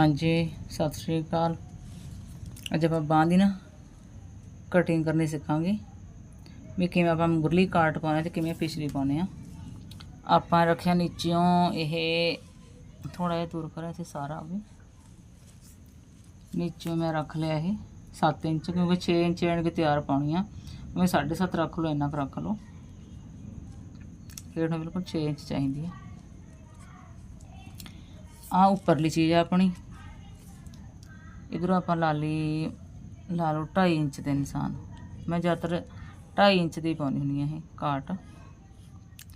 ਹਾਂਜੀ, ਸਤਿ ਸ਼੍ਰੀ ਅਕਾਲ। ਅੱਜ ਆਪਾਂ ਬਾਂਹ ਦੀ ਨਾ ਕਟਿੰਗ ਕਰਨੀ ਸਿੱਖਾਂਗੇ ਵੀ ਕਿਵੇਂ ਆਪਾਂ ਮੁਰਲੀ ਕਾਟ ਪਾਉਣਾ ਤੇ ਕਿਵੇਂ ਪਿਛਲੀ ਪਾਉਣੇ ਆ। ਆਪਾਂ ਰੱਖਿਆ ਨੀਚਿਓਂ ਇਹ ਥੋੜਾ ਜਿਹਾ ਦੂਰ ਕਰਿਆ ਇੱਥੇ ਸਾਰਾ ਵੀ। ਨੀਚੋਂ ਮੈਂ ਰੱਖ ਲਿਆ ਇਹ 7 ਇੰਚ, ਕਿਉਂਕਿ 6 ਇੰਚ ਐਣ ਕੇ ਤਿਆਰ ਪਾਉਣੀ ਆ। ਮੈਂ 7.5 ਰੱਖ ਲਓ, ਇੰਨਾ ਕੁ ਰੱਖ ਲਓ। ਫਿਰ ਨੂੰ ਬਿਲਕੁਲ 6 ਇੰਚ ਚਾਹੀਦੀ ਆ। ਆ ਉੱਪਰਲੀ ਚੀਜ਼ ਆ ਆਪਣੀ। ਇਧਰੋਂ ਆਪਾਂ ਲਾ ਲਈ, ਲਾ ਲਓ 2.5 ਇੰਚ ਦੇ ਨਿਸ਼ਾਨ। ਮੈਂ ਜ਼ਿਆਦਾਤਰ 2.5 ਇੰਚ ਦੀ ਪਾਉਣੀ ਹੁੰਦੀ ਆ ਇਹ ਕਾਟ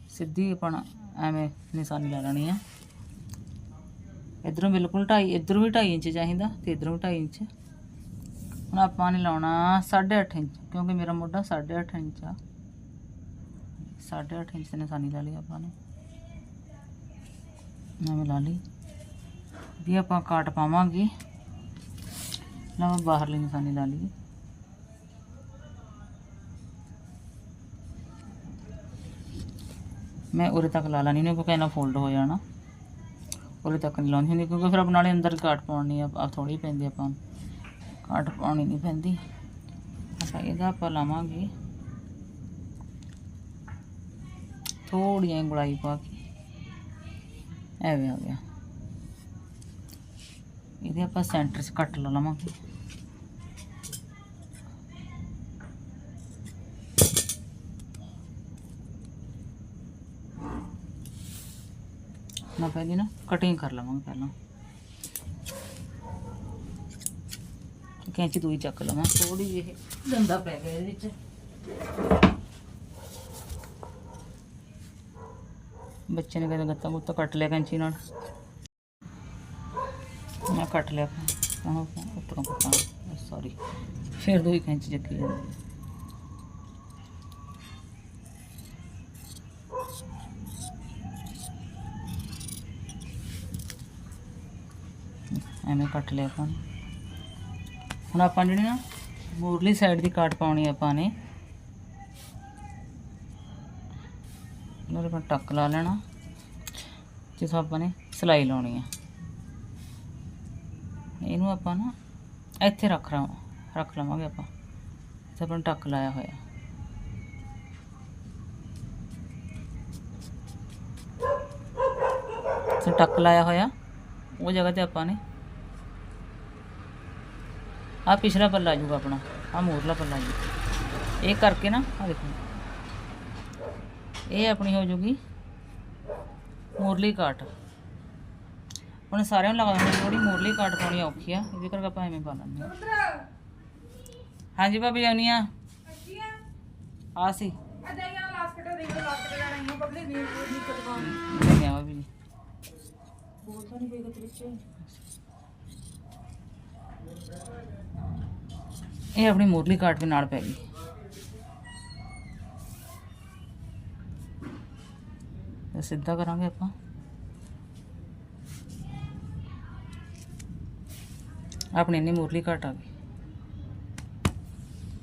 ਸਿੱਧੀ ਆਪਣਾ ਐਵੇਂ ਨਿਸ਼ਾਨੀ ਲਾ ਲੈਣੀ ਆ। ਇਧਰੋਂ ਬਿਲਕੁਲ 2.5 ਇਧਰੋਂ ਵੀ 2.5 ਇੰਚ ਚਾਹੀਦਾ ਤੇ ਇਧਰੋਂ 2.5 ਇੰਚ। ਹੁਣ ਆਪਾਂ ਨੇ ਲਾਉਣਾ 8.5 ਇੰਚ, ਕਿਉਂਕਿ ਮੇਰਾ ਮੋਢਾ 8.5 ਇੰਚ ਆ। 8.5 ਇੰਚ 'ਤੇ ਨਿਸ਼ਾਨੀ ਲਾ ਲਈ ਆਪਾਂ ਨੇ। ਐਵੇਂ ਲਾ ਲਈ। ਵੀ ਆਪਾਂ ਕਾਟ ਪਾਵਾਂਗੇ। ਨਾ ਬਾਹਰਲੀ ਨਿਸ਼ਾਨੀ ਲਾ ਲਈ ਮੈਂ ਉਰੇ ਤੱਕ ਲਾ ਲੈਣੀ ਨਹੀਂ ਕਿਉਂਕਿ ਇਹਨਾਂ ਫੋਲਡ ਹੋ ਜਾਣਾ। ਉਰੇ ਤੱਕ ਨਹੀਂ ਲਾਉਣੀ ਹੁੰਦੀ, ਕਿਉਂਕਿ ਫਿਰ ਆਪਾਂ ਨਾਲੇ ਅੰਦਰ ਕਾਟ ਪਾਉਣੀ ਆ ਆ ਥੋੜੀ ਪੈਂਦੀ ਆਪਾਂ ਨੂੰ। ਕਾਟ ਪਾਉਣੀ ਨਹੀਂ ਪੈਂਦੀ। ਆਪਾਂ ਇਹਦਾ ਆਪਾਂ ਲਾਵਾਂਗੇ। ਥੋੜੀ ਜਿਹੀ ਗੁਲਾਈ ਪਾ ਕੇ। ਐਵੇਂ ਆ ਗਿਆ। ਇਹਦੇ ਆਪਾਂ ਸੈਂਟਰ 'ਚ ਕੱਟ ਲਾ ਲਵਾਂਗੇ। ਨਾ ਪਹਿਲੇ ਨਾ ਕਟਿੰਗ ਕਰ ਲਵਾਂਗੇ ਪਹਿਲਾਂ। ਕੈਂਚੀ ਦੂਈ ਚੱਕ ਲਵਾਂ ਥੋੜੀ ਜਿਹੀ ਦੰਦਾ ਪੈ ਗਿਆ ਇਹਦੇ ਵਿੱਚ। ਬੱਚੇ ਨੇ ਕਹਿੰਦਾ ਗੱਤਾ ਗੁੱਤਾ ਕੱਟ ਲਿਆ ਕੈਂਚੀ ਨਾਲ? ਕੱਟ ਲਿਆ ਆਹ, ਉੱਪਰੋਂ ਪਤਾ ਸੌਰੀ ਫਿਰ ਦੂਈ ਕੈਂਚੀ ਚੱਕੀ ਜਾਂਦੀ ਹੈ। ਐਵੇਂ ਕੱਟ ਲਿਆ ਆਪਾਂ ਹੁਣ ਆਪਾਂ ਜਿਹੜੀ ਨਾ ਮੂਰਲੀ ਸਾਈਡ ਦੀ ਕਾਟ ਪਾਉਣੀ ਆਪਾਂ ਨੇ, ਉਹਦੇ ਪਰ ਟੱਕ ਲਾ ਲੈਣਾ। ਜਿਸ ਆਪਾਂ ਨੇ ਸਿਲਾਈ ਲਾਉਣੀ ਆ। ਇਹਨੂੰ ਆਪਾਂ ਨਾ ਇੱਥੇ ਰੱਖ ਰਾਂ ਰੱਖ ਲਵਾਂਗੇ ਆਪਾਂ। ਤੇ ਆਪਾਂ ਨੇ ਟੱਕ ਲਾਇਆ ਹੋਇਆ। ਤੇ ਟੱਕ ਲਾਇਆ ਹੋਇਆ। ਉਹ ਜਗ੍ਹਾ ਤੇ ਆਪਾਂ ਨੇ ਆ ਪਿਛਲਾ ਪੱਲਾ ਆ ਜਾਊਗਾ ਆਪਣਾ। ਆ ਮੂਰਲਾ ਪੱਲਾ ਜੀ। ਇਹ ਕਰਕੇ ਨਾ ਆ ਦੇਖੋ। ਇਹ ਆਪਣੀ ਹੋ ਜੂਗੀ ਮੂਰਲੀ ਕਾਟ। ਹੁਣ ਸਾਰਿਆਂ ਨੂੰ ਲਗਾ ਥੋੜੀ ਮੂਰਲੀ ਕਾਟ ਪਾਉਣੀ ਔਖੀ ਆ, ਇਹਦੇ ਕਰਕੇ ਆਪਾਂ ਐਵੇਂ ਪਾ ਲੈਂਦੇ ਹਾਂ। ਹਾਂਜੀ ਭਾਬੀ, ਆਉਣੀ ਆ? ਆ ਸੀ। ਨਹੀਂ ਆ ਵੀ ਇਹ ਆਪਣੀ ਮੂਰਲੀ ਕਾਟ ਦੇ ਨਾਲ ਪੈ ਗਈ। ਸਿੱਧਾ ਕਰਾਂਗੇ ਆਪਾਂ। ਆਪਣੀ ਇੰਨੀ ਮੂਰਲੀ ਕਾਟ ਆ ਗਈ।